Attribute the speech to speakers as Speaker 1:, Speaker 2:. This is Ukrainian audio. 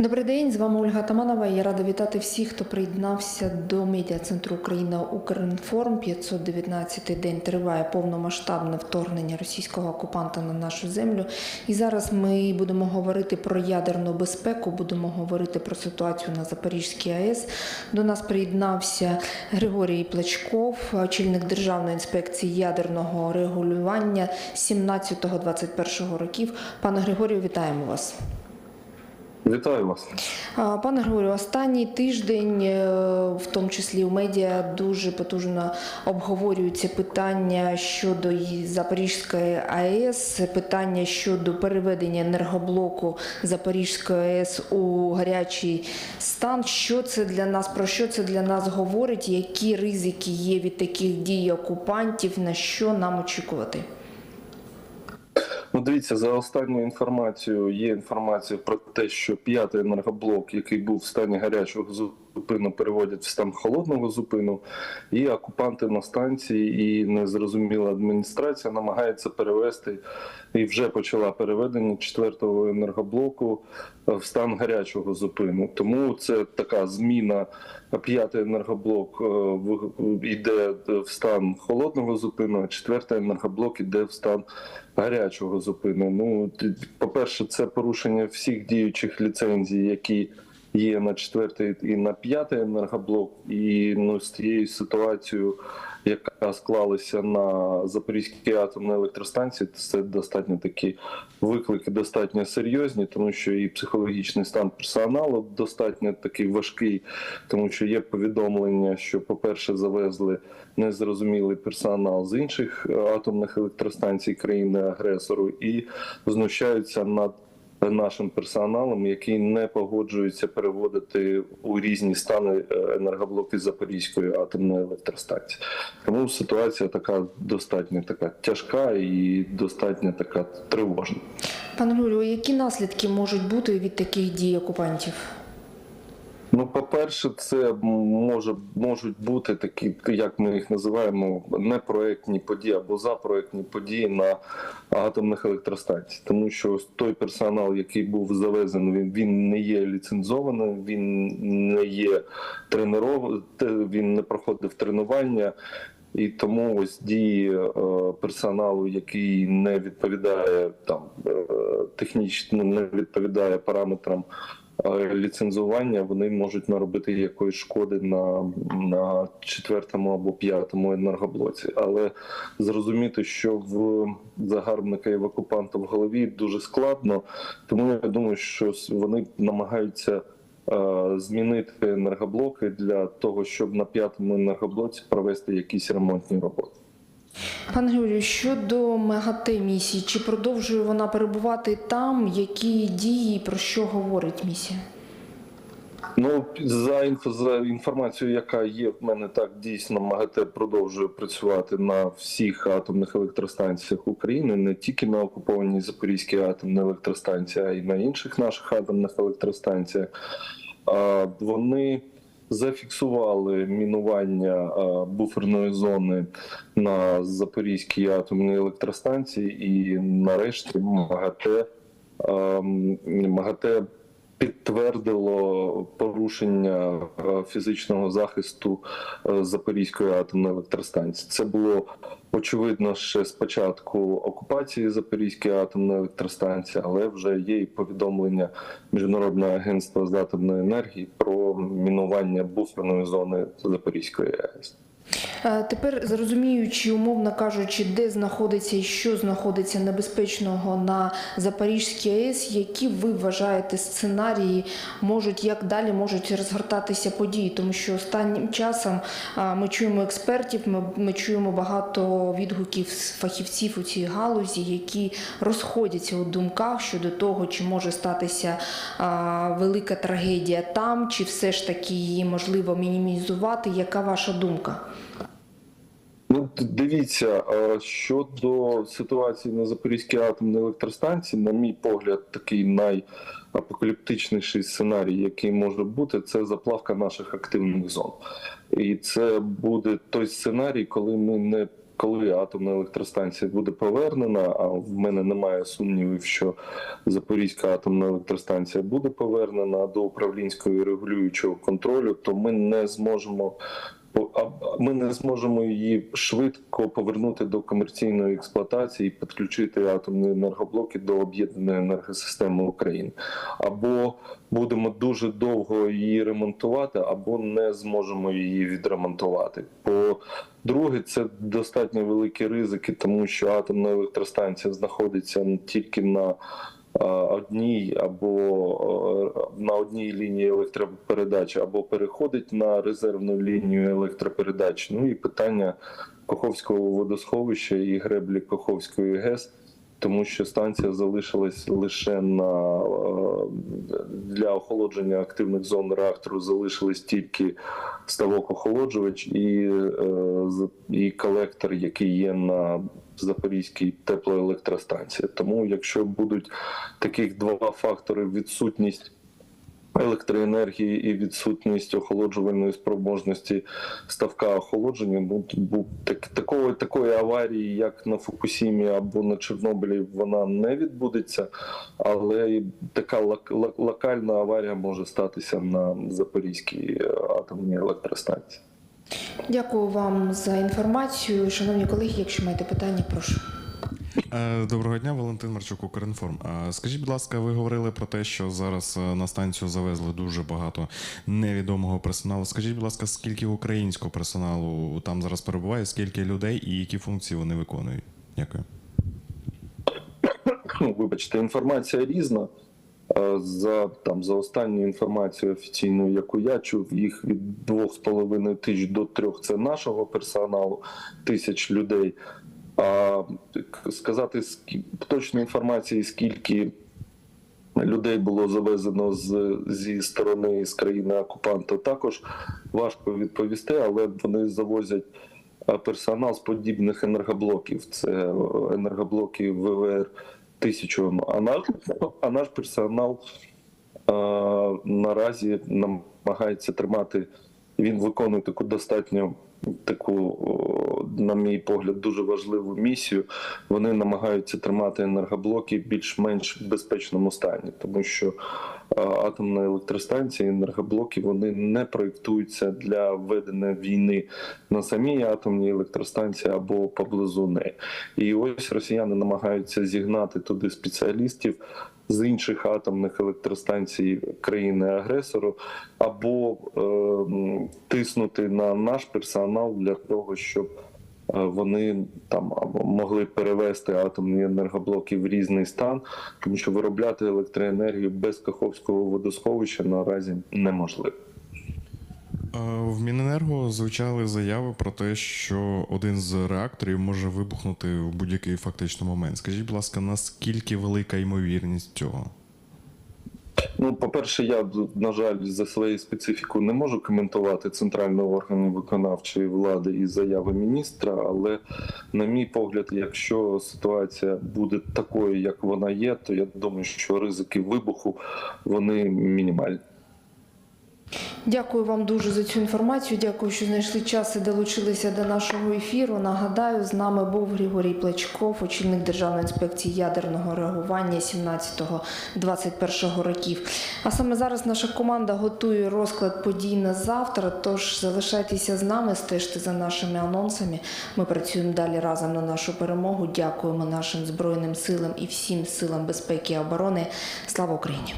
Speaker 1: Добрий день, з вами Ольга Таманова. Я рада вітати всіх, хто приєднався до медіа-центру Україна Укрінформ. 519-й день триває повномасштабне вторгнення російського окупанта на нашу землю. І зараз ми будемо говорити про ядерну безпеку, будемо говорити про ситуацію на Запорізькій АЕС. До нас приєднався Григорій Плачков, очільник Державної інспекції ядерного регулювання 17-21 років. Пане Григорію, вітаємо вас.
Speaker 2: Вітаю вас.
Speaker 1: Пане Григорію, останній тиждень, е, в тому числі у медіа, дуже потужно обговорюються питання щодо Запорізької АЕС, питання щодо переведення енергоблоку Запорізької АЕС у гарячий стан. Що це для нас? Про що це для нас говорить? Які ризики є від таких дій окупантів? На що нам очікувати?
Speaker 2: Ну, дивіться, за останню інформацію є інформація про те, що п'ятий енергоблок, який був в стані гарячого зупину, переводять в стан холодного зупину, і окупанти на станції і незрозуміла адміністрація намагається перевести і вже почала переведення четвертого енергоблоку в стан гарячого зупину. Тому це така зміна. П'ятий енергоблок е, в- йде в стан холодного зупину, а четвертий енергоблок йде в стан гарячого зупину. Ну, по-перше, це порушення всіх діючих ліцензій, які є на четвертий і на п'ятий енергоблок. І ну, з тією ситуацією, яка склалася на Запорізькій атомній електростанції, це достатньо такі виклики, достатньо серйозні, тому що і психологічний стан персоналу достатньо такий важкий, тому що є повідомлення, що, по-перше, завезли незрозумілий персонал з інших е, атомних електростанцій країни-агресору і знущаються над нашим персоналом, який не погоджується переводити у різні стани е, енергоблоки Запорізької атомної електростанції. Тому ситуація така достатньо така тяжка і достатньо така тривожна.
Speaker 1: Пане Люлю, які наслідки можуть бути від таких дій окупантів?
Speaker 2: Ну, по-перше, це може можуть бути такі, як ми їх називаємо, непроектні події або запроектні події на атомних електростанціях. Тому що той персонал, який був завезений, він, він не є ліцензованим, він не є тренеров... він не проходив тренування. І тому ось дії е, персоналу, який не відповідає там е, технічно, не відповідає параметрам ліцензування, вони можуть наробити якоїсь шкоди на, на четвертому або п'ятому енергоблоці. Але зрозуміти, що в загарбника і в окупанта в голові дуже складно, тому я думаю, що вони намагаються змінити енергоблоки для того, щоб на п'ятому енергоблоці провести якісь ремонтні роботи.
Speaker 1: Пане Григорію, щодо МАГАТЕ місії, чи продовжує вона перебувати там? Які дії, про що говорить місія?
Speaker 2: Ну за за інформацією, яка є в мене, так дійсно МАГАТЕ продовжує працювати на всіх атомних електростанціях України, не тільки на окупованій Запорізькій атомній електростанції, а й на інших наших атомних електростанціях. Вони зафіксували мінування буферної зони на Запорізькій атомній електростанції, і нарешті МАГАТЕ ем, МАГАТЕ підтвердило порушення е, фізичного захисту е, Запорізької атомної електростанції. Це було очевидно ще з початку окупації Запорізької атомної електростанції, але вже є і повідомлення Міжнародного агентства з атомної енергії про мінування буферної зони Запорізької АЕС.
Speaker 1: Е, Тепер зрозуміючи, умовно кажучи, де знаходиться і що знаходиться небезпечного на Запорізькій АЕС, які ви вважаєте сценарії можуть як далі можуть розгортатися події, тому що останнім часом ми чуємо експертів, ми, ми чуємо багато відгуків з фахівців у цій галузі, які розходяться у думках щодо того, чи може статися а, велика трагедія там, чи все ж таки її можливо мінімізувати. Яка ваша думка?
Speaker 2: Ну, дивіться, щодо ситуації на Запорізькій атомній електростанції, на мій погляд, такий найапокаліптичніший сценарій, який може бути, це заплавка наших активних зон. І це буде той сценарій, коли ми не коли атомна електростанція буде повернена, а в мене немає сумнівів, що Запорізька атомна електростанція буде повернена до управлінського і регулюючого контролю, то ми не зможемо. Ми не зможемо її швидко повернути до комерційної експлуатації і підключити атомні енергоблоки до об'єднаної енергосистеми України. Або будемо дуже довго її ремонтувати, або не зможемо її відремонтувати. По-друге, це достатньо великі ризики, тому що атомна електростанція знаходиться тільки на одній або на одній лінії електропередачі, або переходить на резервну лінію електропередач. Ну і питання Коховського водосховища і греблі Коховської ГЕС тому що станція залишилась лише на е, для охолодження активних зон реактору залишились тільки ставок охолоджувач і, е, і колектор, який є на Запорізькій теплоелектростанції. Тому, якщо будуть таких два фактори: відсутність електроенергії і відсутність охолоджувальної спроможності ставка охолодження. Ну так, такої, такої аварії, як на Фукусімі або на Чорнобилі, вона не відбудеться, але така лок- локальна аварія може статися на Запорізькій е, атомній електростанції.
Speaker 1: Дякую вам за інформацію. Шановні колеги, якщо маєте питання, прошу.
Speaker 3: Е, Доброго дня, Валентин Марчук, Укрінформ. Е, Скажіть, будь ласка, ви говорили про те, що зараз е, на станцію завезли дуже багато невідомого персоналу. Скажіть, будь ласка, скільки українського персоналу там зараз перебуває, скільки людей і які функції вони виконують? Дякую.
Speaker 2: ну, вибачте, інформація різна. Е, За там за останню інформацію офіційну, яку я чув, їх від двох з половиною тисяч до трьох це нашого персоналу, тисяч людей. А сказати точної інформації, скільки людей було завезено з, зі сторони з країни окупанта, також важко відповісти, але вони завозять персонал з подібних енергоблоків. Це е, енергоблоки ВВР 1000. А наш, а наш персонал а, наразі намагається тримати. Він виконує таку достатньо таку, на мій погляд, дуже важливу місію. Вони намагаються тримати енергоблоки в більш-менш безпечному стані, тому що е, атомна електростанція, енергоблоки вони не проєктуються для ведення війни на самій атомній електростанції або поблизу неї. І ось росіяни намагаються зігнати туди спеціалістів з інших атомних електростанцій країни-агресору, або е, тиснути на наш персонал для того, щоб вони там могли перевести атомні енергоблоки в різний стан, тому що виробляти електроенергію без Каховського водосховища наразі неможливо.
Speaker 3: Е, В Міненерго звучали заяви про те, що один з реакторів може вибухнути в будь-який фактично момент. Скажіть, будь ласка, наскільки велика ймовірність цього?
Speaker 2: Ну, по-перше, я на жаль, за своєю специфікою не можу коментувати центрального органу виконавчої влади і заяви міністра. Але, на мій погляд, якщо ситуація буде такою, як вона є, то я думаю, що ризики вибуху вони мінімальні.
Speaker 1: Дякую вам дуже за цю інформацію. Дякую, що знайшли час і долучилися до нашого ефіру. Нагадаю, з нами був Григорій Плечков, очільник Державної інспекції ядерного реагування 17-21 років. А саме зараз наша команда готує розклад подій на завтра. Тож залишайтеся з нами, стежте за нашими анонсами. Ми працюємо далі разом на нашу перемогу. Дякуємо нашим збройним силам і всім силам безпеки і оборони. Слава Україні!